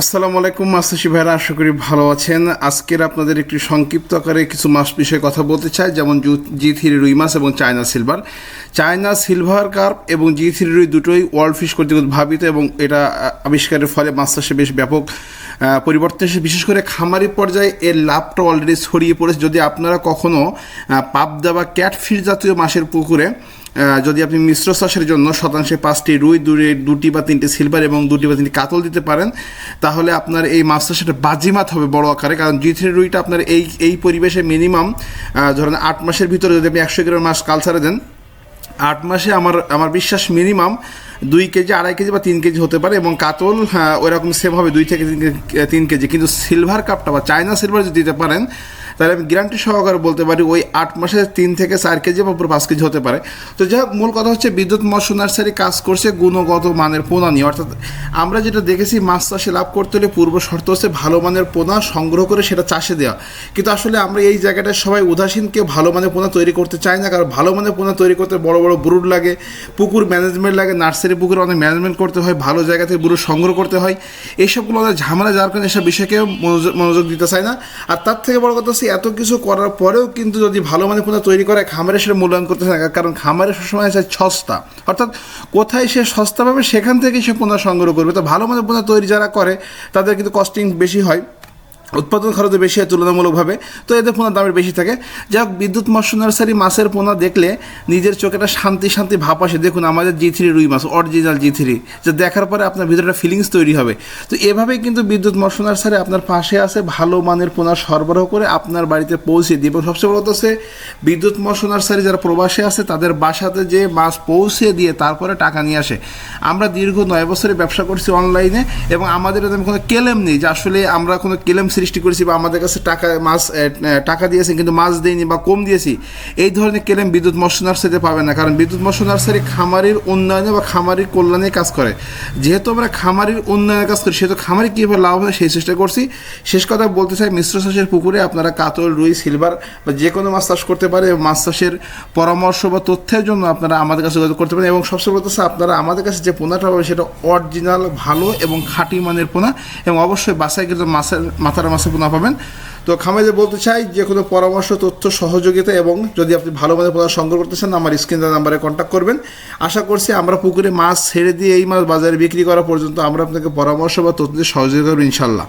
আসসালামু আলাইকুম মাস্টারশি ভাইরা, আশা করি ভালো আছেন। আজকের আপনাদের একটি সংক্ষিপ্ত আকারে কিছু মাছ বিষয়ে কথা বলতে চাই, যেমন জি থ্রি রুই মাছ এবং China silver. China silver carp এবং জি থ্রি রুই দুটোই ওয়ার্ল্ড ফিশ কর্তৃক ভাবিত এবং এটা আবিষ্কারের ফলে মাছ চাষে বেশ ব্যাপক পরিবর্তন এসে বিশেষ করে খামারি পর্যায়ে এর লাভটা অলরেডি ছড়িয়ে পড়েছে। যদি আপনারা কখনও পাবদা বা ক্যাটফিশ জাতীয় মাছের পুকুরে যদি আপনি মিশ্র চাষের জন্য শতাংশে পাঁচটি রুই দূরে দুটি বা তিনটি সিলভার এবং দুটি বা তিনটি কাতল দিতে পারেন, তাহলে আপনার এই মাছ চাষের বাজিমাত হবে বড় আকারে। কারণ জি থ্রি রুইটা আপনার এই এই পরিবেশে মিনিমাম ধরেন আট মাসের ভিতরে যদি আপনি একশো গ্রাম মাছ কালচারে দেন, আট মাসে আমার আমার বিশ্বাস মিনিমাম দুই কেজি আড়াই কেজি বা তিন কেজি হতে পারে এবং কাতল হ্যাঁ, ওইরকম সেম হবে দুই থেকে তিন কেজি- কিন্তু সিলভার কাপটা বা চায়না সিলভার যদি দিতে পারেন তাহলে আমি গ্যারান্টি সহকারে বলতে পারি ওই আট মাসে তিন থেকে চার কেজি বা পুরো পাঁচ কেজি হতে পারে। তো যাই হোক মূল কথা হচ্ছে বিদ্যুৎ মৎস্য নার্সারি কাজ করছে গুণগত মানের পোনা নিয়ে। অর্থাৎ আমরা যেটা দেখেছি মাছ চাষে লাভ করতে হলে পূর্ব শর্ত হচ্ছে ভালো মানের পোনা সংগ্রহ করে সেটা চাষে দেওয়া। কিন্তু আসলে আমরা এই জায়গাটায় সবাই উদাসীন কেউ ভালো মানের পোনা তৈরি করতে চায় না। কারণ ভালো মানের পোনা তৈরি করতে বড় বড় ব্রুড লাগে পুকুর ম্যানেজমেন্ট লাগে নার্সারি পুকুরে অনেক ম্যানেজমেন্ট করতে হয়, ভালো জায়গা থেকে ব্রুড সংগ্রহ করতে হয়। এইসবগুলো অনেক ঝামেলা যার কারণে এসব বিষয়ে কেউ মনোযোগ দিতে চায় না। আর তার থেকে বড় কথা হচ্ছে, এত কিছু করার পরেও কিন্তু যদি ভালো মানের পোনা তৈরি করে, খামারে সেটা মূল্যায়ন করতে চায় কারণ খামারে সবসময় চায় সস্তা। অর্থাৎ কোথায় সে সস্তা পাবে, সেখান থেকে সে পোনা সংগ্রহ করবে। তো ভালো মানের পোনা তৈরি যারা করে, তাদের কিন্তু কস্টিং বেশি হয়। উৎপাদন খরচও বেশি হয় তুলনামূলকভাবে, তো এদের পোনার দামের বেশি থাকে। হোক বিদ্যুৎ মৎস্য নার্সারি মাছের পোনা দেখলে নিজের চোখে শান্তি শান্তি ভাব আসে। দেখুন, আমাদের জি থ্রি রুই মাছ অরিজিনাল জি থ্রি যে দেখার পরে আপনার ভিতরে একটা ফিলিংস তৈরি হবে। তো এভাবেই কিন্তু বিদ্যুৎ মৎস্য নার্সারি আপনার পাশে আছে, ভালো মানের পোনা সরবরাহ করে আপনার বাড়িতে পৌঁছে দিয়ে এবং সবচেয়ে বড় হচ্ছে, বিদ্যুৎ মৎস্য নার্সারি যারা প্রবাসে আছে, তাদের বাসাতে যে মাছ পৌঁছে দিয়ে তারপরে টাকা নিয়ে আসে। আমরা দীর্ঘ নয় বছরে ব্যবসা করছি অনলাইনে এবং আমাদের কোনো কেলেম নেই যে আসলে আমরা কোনো কেলেম সৃষ্টি করেছি বা আমাদের কাছে টাকা, মাছ টাকা দিয়েছে, কিন্তু মাছ দেয়নি বা কম দিয়েছি, এই ধরনের কেলেম বিদ্যুৎ মৎস্য নার্সারিতে পাবে না, কারণ বিদ্যুৎ মৎস্য নার্সারি খামারির উন্নয়নে বা খামারির কল্যাণে কাজ করে। যেহেতু আমরা খামারির উন্নয়নের কাজ করি, সেহেতু খামারি কীভাবে লাভ হয় সেই চেষ্টা করছি। শেষ কথা বলতে চাই, মিশ্র চাষের পুকুরে আপনারা কাতল, রুই, সিলভার বা যে কোনো মাছ চাষ করতে পারে মাছ চাষের পরামর্শ বা তথ্যের জন্য আপনারা আমাদের কাছে যোগাযোগ করতে পারেন। এবং সবচেয়ে হচ্ছে আপনারা আমাদের কাছে যে পোনাটা পাবেন, সেটা অরিজিনাল, ভালো এবং খাঁটি মানের পোনা, এবং অবশ্যই বাসায় কিন্তু মাছের, মাথার মাছের পুনা পাবেন। তো খামেদে বলতে চাই, যে কোনো পরামর্শ, তথ্য, সহযোগিতা এবং যদি আপনি ভালো মানের পদার্থ সংগ্রহ করতে চান, আমার স্ক্রিন নাম্বারে কন্ট্যাক্ট করবেন। আশা করছি আমরা পুকুরে মাছ ছেড়ে দিয়ে এই মাছ বাজারে বিক্রি করা পর্যন্ত আমরা আপনাকে পরামর্শ বা তথ্য সহযোগিতা করব ইনশাল্লাহ